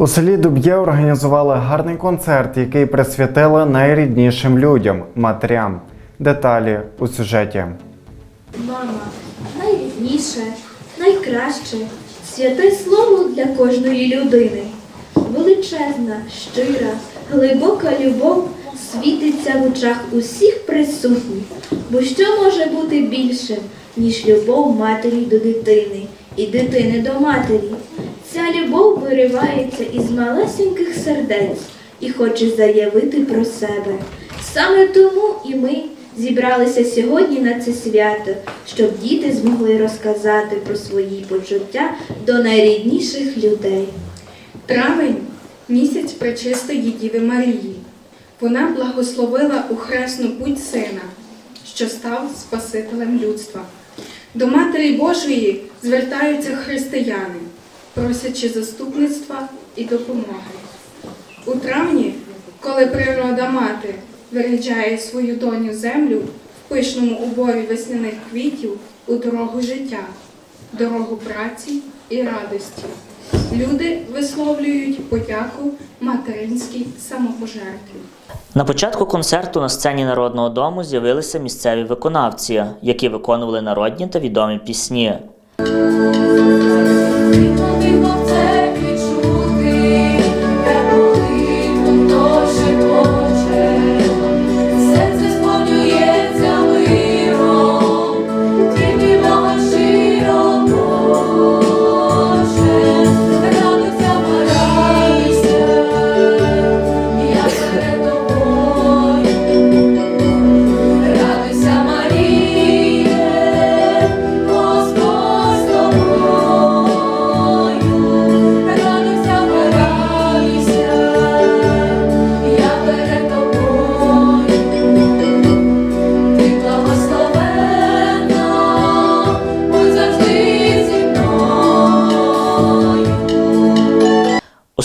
У селі Дуб'є організували гарний концерт, який присвятили найріднішим людям матерям. Деталі у сюжеті. Мама найрідніше, найкраще, святе слово для кожної людини. Величезна, щира, глибока любов світиться в очах усіх присутніх. Бо що може бути більшим, ніж любов матері до дитини і дитини до матері? Ця любов виривається із малесеньких сердець і хоче заявити про себе. Саме тому і ми зібралися сьогодні на це свято, щоб діти змогли розказати про свої почуття до найрідніших людей. Травень місяць пречистої Діви Марії. Вона благословила у хресну путь сина, що став Спасителем людства. До Матері Божої звертаються християни, просячи заступництва і допомоги. У травні, коли природа мати виряджає свою доню землю в пишному уборі весняних квітів у дорогу життя, дорогу праці і радості. Люди висловлюють подяку материнській самопожертві. На початку концерту на сцені Народного дому з'явилися місцеві виконавці, які виконували народні та відомі пісні.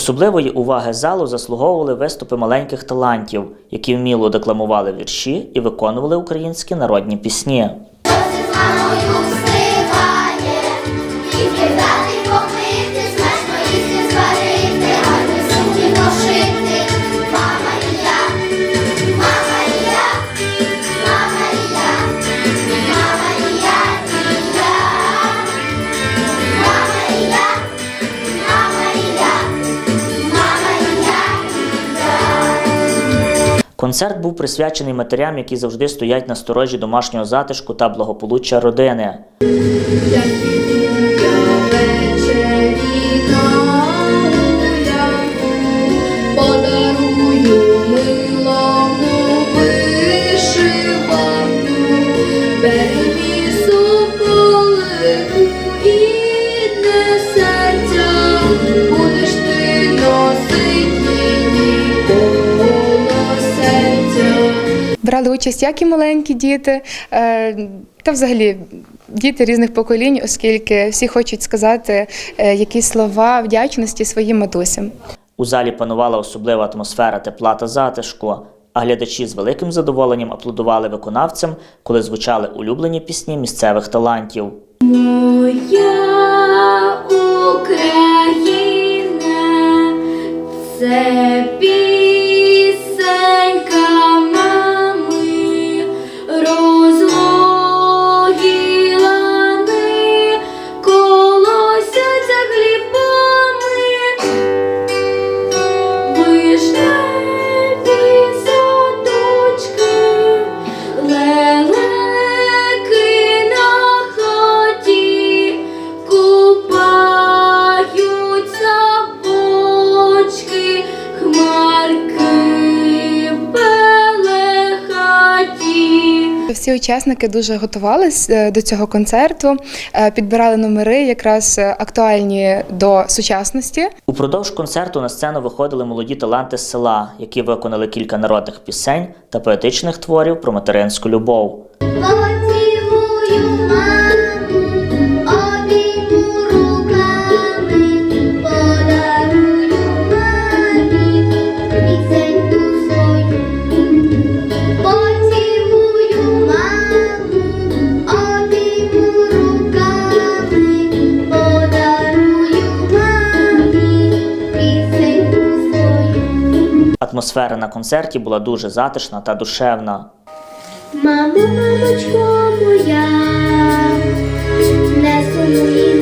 Особливої уваги залу заслуговували виступи маленьких талантів, які вміло декламували вірші і виконували українські народні пісні. Концерт був присвячений матерям, які завжди стоять на сторожі домашнього затишку та благополуччя родини. Брали участь як і маленькі діти, е, та взагалі діти різних поколінь, оскільки всі хочуть сказати е, якісь слова вдячності своїм матусям. У залі панувала особлива атмосфера тепла та затишку, а глядачі з великим задоволенням аплодували виконавцям, коли звучали улюблені пісні місцевих талантів. Моя Україна, це пісенька Всі учасники дуже готувалися е, до цього концерту, е, підбирали номери, якраз е, актуальні до сучасності. Упродовж концерту на сцену виходили молоді таланти з села, які виконали кілька народних пісень та поетичних творів про материнську любов. Атмосфера на концерті була дуже затишна та душевна. Мамо, мамочко моя, не сумуй,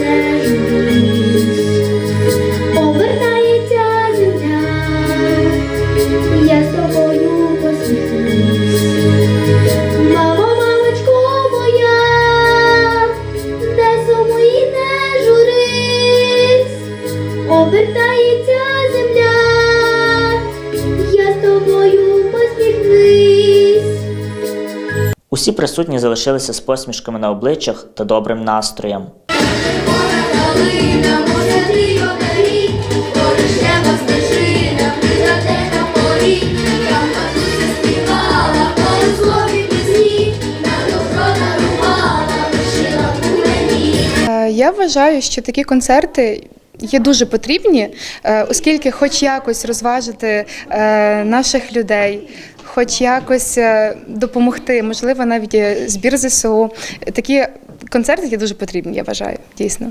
Усі присутні залишилися з посмішками на обличчях та добрим настроєм. Е, Я вважаю, що такі концерти. Є дуже потрібні, е, оскільки хоч якось розважити е, наших людей, хоч якось е, допомогти, можливо, навіть е, збір ЗСУ. Такі концерти є дуже потрібні, я вважаю, дійсно.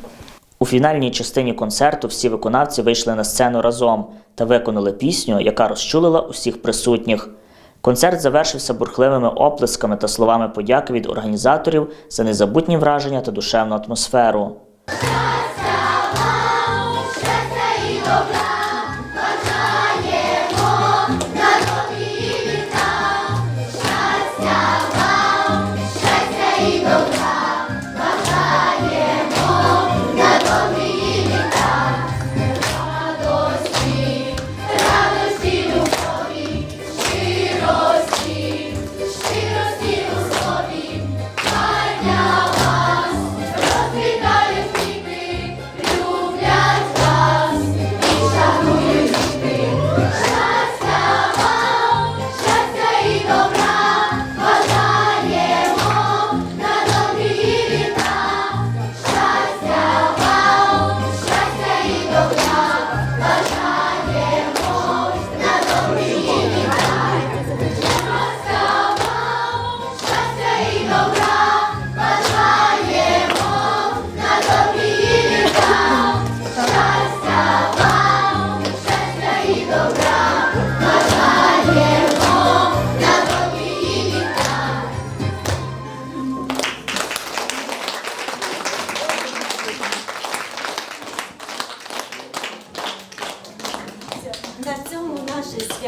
У фінальній частині концерту всі виконавці вийшли на сцену разом та виконали пісню, яка розчулила усіх присутніх. Концерт завершився бурхливими оплесками та словами подяки від організаторів за незабутні враження та душевну атмосферу.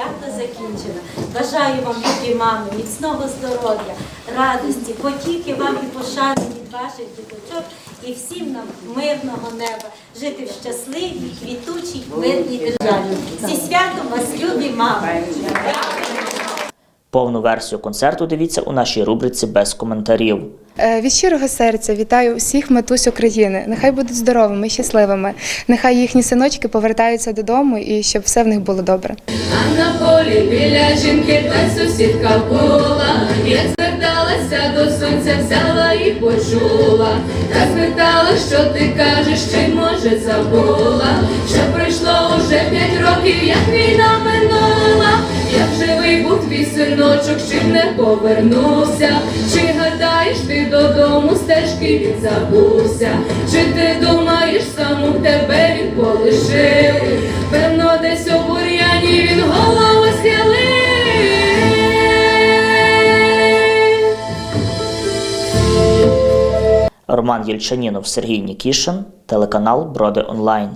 Свято закінчено. Бажаю вам, любі мами, міцного здоров'я, радості, потіки вам і пошани від ваших діточок і всім нам мирного неба, жити в щасливій, квітучій, мирній державі. Зі святом вас, любі мами! Повну версію концерту дивіться у нашій рубриці без коментарів. Е, Від щирого серця вітаю всіх матусь України. Нехай будуть здоровими, щасливими. Нехай їхні синочки повертаються додому і щоб все в них було добре. А на полі біля жінки та сусідка була, як зверталася до сонця, взяла і почула, та спитала, що ти кажеш, чи може забула, що пройшло уже п'ять років, як війна минула, як живий був твій синочок, чи не повернувся, чи гадаєш ти додому стежки він забувся, чи ти думаєш, саму тебе він полишив, певно, десь у бур'яні він голову схилив. Роман Єльчанінов, Сергій Нікішин, телеканал Броди Онлайн.